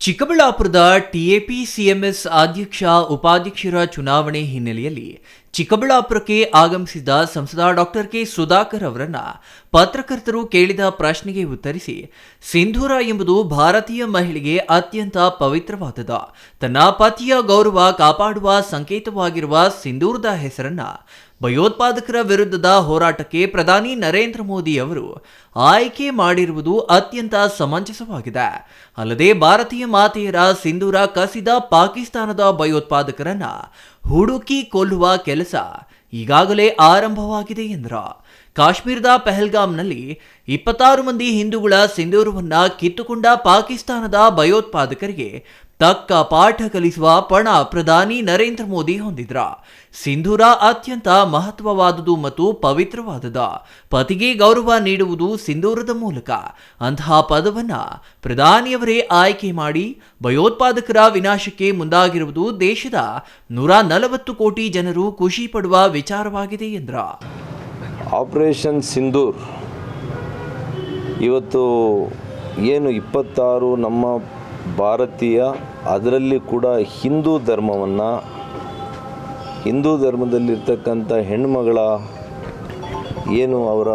ಚಿಕ್ಕಬಳ್ಳಾಪುರದ ಟಿಎಪಿ ಸಿಎಂಎಸ್ ಅಧ್ಯಕ್ಷ ಉಪಾಧ್ಯಕ್ಷರ ಚುನಾವಣೆ ಹಿನ್ನೆಲೆಯಲ್ಲಿ ಚಿಕ್ಕಬಳ್ಳಾಪುರಕ್ಕೆ ಆಗಮಿಸಿದ ಸಂಸದ ಡಾಕ್ಟರ್ ಕೆ ಸುಧಾಕರ್ ಅವರನ್ನ ಪತ್ರಕರ್ತರು ಕೇಳಿದ ಪ್ರಶ್ನೆಗೆ ಉತ್ತರಿಸಿ, ಸಿಂಧೂರ ಎಂಬುದು ಭಾರತೀಯ ಮಹಿಳೆಗೆ ಅತ್ಯಂತ ಪವಿತ್ರವಾದದ. ತನ್ನ ಪತಿಯ ಗೌರವ ಕಾಪಾಡುವ ಸಂಕೇತವಾಗಿರುವ ಸಿಂಧೂರದ ಹೆಸರನ್ನ ಭಯೋತ್ಪಾದಕರ ವಿರುದ್ಧದ ಹೋರಾಟಕ್ಕೆ ಪ್ರಧಾನಿ ನರೇಂದ್ರ ಮೋದಿ ಅವರು ಆಯ್ಕೆ ಮಾಡಿರುವುದು ಅತ್ಯಂತ ಸಮಂಜಸವಾಗಿದೆ. ಅಲ್ಲದೆ ಭಾರತೀಯ ಮಾತೆಯರ ಸಿಂಧೂರ ಕಸಿದ ಪಾಕಿಸ್ತಾನದ ಭಯೋತ್ಪಾದಕರನ್ನ ಹುಡುಕಿ ಕೊಲ್ಲುವ ಕೆಲಸ ಈಗಾಗಲೇ ಆರಂಭವಾಗಿದೆ ಎಂದರು ಕಾಶ್ಮೀರದ ಪೆಹಲ್ಗಾಮ್ನಲ್ಲಿ ಇಪ್ಪತ್ತಾರು ಮಂದಿ ಹಿಂದೂಗಳ ಸಿಂಧೂರವನ್ನ ಕಿತ್ತುಕೊಂಡ ಪಾಕಿಸ್ತಾನದ ಭಯೋತ್ಪಾದಕರಿಗೆ ತಕ್ಕ ಪಾಠ ಕಲಿಸುವ ಪಣ ಪ್ರಧಾನಿ ನರೇಂದ್ರ ಮೋದಿ ಹೊಂದಿದ್ರ. ಸಿಂಧೂರ ಅತ್ಯಂತ ಮಹತ್ವವಾದುದು ಮತ್ತು ಪವಿತ್ರವಾದದ, ಪತಿಗೆ ಗೌರವ ನೀಡುವುದು ಸಿಂಧೂರದ ಮೂಲಕ. ಅಂತಹ ಪದವನ್ನ ಪ್ರಧಾನಿಯವರೇ ಆಯ್ಕೆ ಮಾಡಿ ಭಯೋತ್ಪಾದಕರ ವಿನಾಶಕ್ಕೆ ಮುಂದಾಗಿರುವುದು ದೇಶದ ನೂರ ನಲವತ್ತು ಕೋಟಿ ಜನರು ಖುಷಿ ಪಡುವ ವಿಚಾರವಾಗಿದೆ ಎಂದ್ರ. ಆಪರೇಷನ್ ಸಿಂಧೂರ್. ಇವತ್ತು ಏನು ಇಪ್ಪತ್ತಾರು ನಮ್ಮ ಭಾರತೀಯ, ಅದರಲ್ಲಿ ಕೂಡ ಹಿಂದೂ ಧರ್ಮವನ್ನು, ಹಿಂದೂ ಧರ್ಮದಲ್ಲಿರ್ತಕ್ಕಂಥ ಹೆಣ್ಮಗಳ ಏನು ಅವರ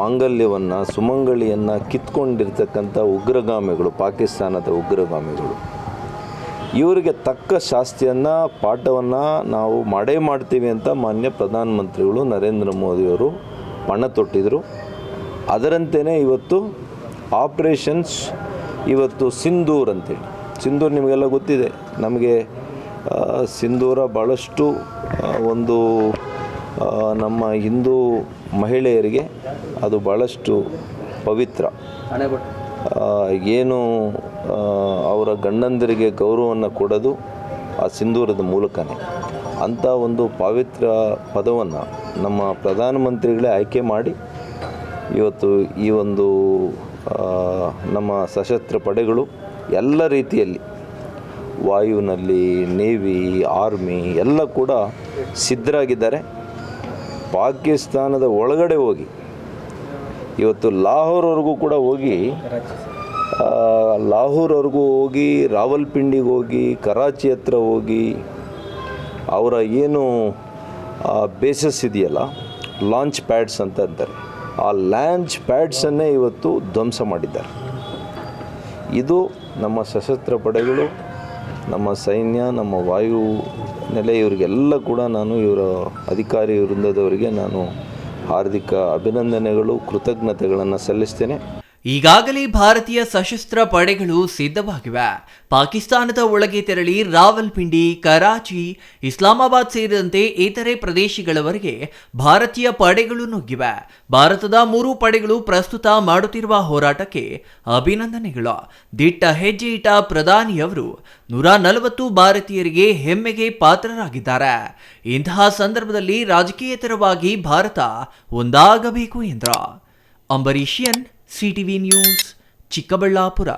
ಮಾಂಗಲ್ಯವನ್ನು ಸುಮಂಗಳಿಯನ್ನು ಕಿತ್ಕೊಂಡಿರ್ತಕ್ಕಂಥ ಉಗ್ರಗಾಮಿಗಳು, ಪಾಕಿಸ್ತಾನದ ಉಗ್ರಗಾಮಿಗಳು. ಇವರಿಗೆ ತಕ್ಕ ಶಾಸ್ತಿಯನ್ನು, ಪಾಠವನ್ನು ನಾವು ಮಾಡೇ ಮಾಡ್ತೀವಿ ಅಂತ ಮಾನ್ಯ ಪ್ರಧಾನಮಂತ್ರಿಗಳು ನರೇಂದ್ರ ಮೋದಿಯವರು ಪಣ ತೊಟ್ಟಿದ್ರು. ಅದರಂತೆಯೇ ಇವತ್ತು ಆಪ್ರೇಷನ್ಸ್, ಇವತ್ತು ಸಿಂಧೂರ್ ಅಂತೇಳಿ. ಸಿಂಧೂರ್ ನಿಮಗೆಲ್ಲ ಗೊತ್ತಿದೆ. ನಮಗೆ ಸಿಂಧೂರ ಭಾಳಷ್ಟು ಒಂದು ನಮ್ಮ ಹಿಂದೂ ಮಹಿಳೆಯರಿಗೆ ಅದು ಭಾಳಷ್ಟು ಪವಿತ್ರ. ಏನು ಅವರ ಗಂಡಂದಿರಿಗೆ ಗೌರವವನ್ನು ಕೊಡೋದು ಆ ಸಿಂಧೂರದ ಮೂಲಕನೇ. ಅಂಥ ಒಂದು ಪಾವಿತ್ರ ಪದವನ್ನು ನಮ್ಮ ಪ್ರಧಾನಮಂತ್ರಿಗಳೇ ಆಯ್ಕೆ ಮಾಡಿ ಇವತ್ತು ಈ ಒಂದು ನಮ್ಮ ಸಶಸ್ತ್ರ ಪಡೆಗಳು ಎಲ್ಲ ರೀತಿಯಲ್ಲಿ ವಾಯುವಿನಲ್ಲಿ, ನೇವಿ, ಆರ್ಮಿ ಎಲ್ಲ ಕೂಡ ಸಿದ್ಧರಾಗಿದ್ದಾರೆ. ಪಾಕಿಸ್ತಾನದ ಒಳಗಡೆ ಹೋಗಿ ಇವತ್ತು ಲಾಹೋರ್ವರೆಗೂ ಕೂಡ ಹೋಗಿ ಲಾಹೋರ್ವರೆಗೂ ಹೋಗಿ, ರಾವಲ್ಪಿಂಡಿಗೆ ಹೋಗಿ, ಕರಾಚಿ ಹತ್ರ ಹೋಗಿ, ಅವರ ಏನು ಬೇಸಸ್ ಇದೆಯಲ್ಲ ಲಾಂಚ್ ಪ್ಯಾಡ್ಸ್ ಅಂತ ಅಂತಾರೆ, ಆ ಲಾಂಚ್ ಪ್ಯಾಡ್ಸನ್ನೇ ಇವತ್ತು ಧ್ವಂಸ ಮಾಡಿದ್ದಾರೆ. ಇದು ನಮ್ಮ ಸಶಸ್ತ್ರ ಪಡೆಗಳು, ನಮ್ಮ ಸೈನ್ಯ, ನಮ್ಮ ವಾಯು ನೆಲೆ, ಇವರಿಗೆಲ್ಲ ಕೂಡ ನಾನು, ಇವರ ಅಧಿಕಾರಿ ವೃಂದದವರಿಗೆ ನಾನು ಹಾರ್ದಿಕ ಅಭಿನಂದನೆಗಳು ಕೃತಜ್ಞತೆಗಳನ್ನು ಸಲ್ಲಿಸ್ತೇನೆ. ಈಗಾಗಲೇ ಭಾರತೀಯ ಸಶಸ್ತ್ರ ಪಡೆಗಳು ಸಿದ್ಧವಾಗಿವೆ. ಪಾಕಿಸ್ತಾನದ ಒಳಗೆ ತೆರಳಿ ರಾವಲ್ಪಿಂಡಿ, ಕರಾಚಿ, ಇಸ್ಲಾಮಾಬಾದ್ ಸೇರಿದಂತೆ ಇತರೆ ಪ್ರದೇಶಗಳವರೆಗೆ ಭಾರತೀಯ ಪಡೆಗಳು ನುಗ್ಗಿವೆ. ಭಾರತದ ಮೂರು ಪಡೆಗಳು ಪ್ರಸ್ತುತ ಮಾಡುತ್ತಿರುವ ಹೋರಾಟಕ್ಕೆ ಅಭಿನಂದನೆಗಳು. ದಿಟ್ಟ ಹೆಜ್ಜೆ ಇಟ್ಟ ಪ್ರಧಾನಿಯವರು ನೂರ ನಲವತ್ತು ಭಾರತೀಯರಿಗೆ ಹೆಮ್ಮೆಗೆ ಪಾತ್ರರಾಗಿದ್ದಾರೆ. ಇಂತಹ ಸಂದರ್ಭದಲ್ಲಿ ರಾಜಕೀಯೇತರವಾಗಿ ಭಾರತ ಒಂದಾಗಬೇಕು ಎಂದ್ರ. ಅಂಬರೀಷಿಯನ್ ಸಿಟಿವಿ ನ್ಯೂಸ್ ಚಿಕ್ಕಬಳ್ಳಾಪುರ.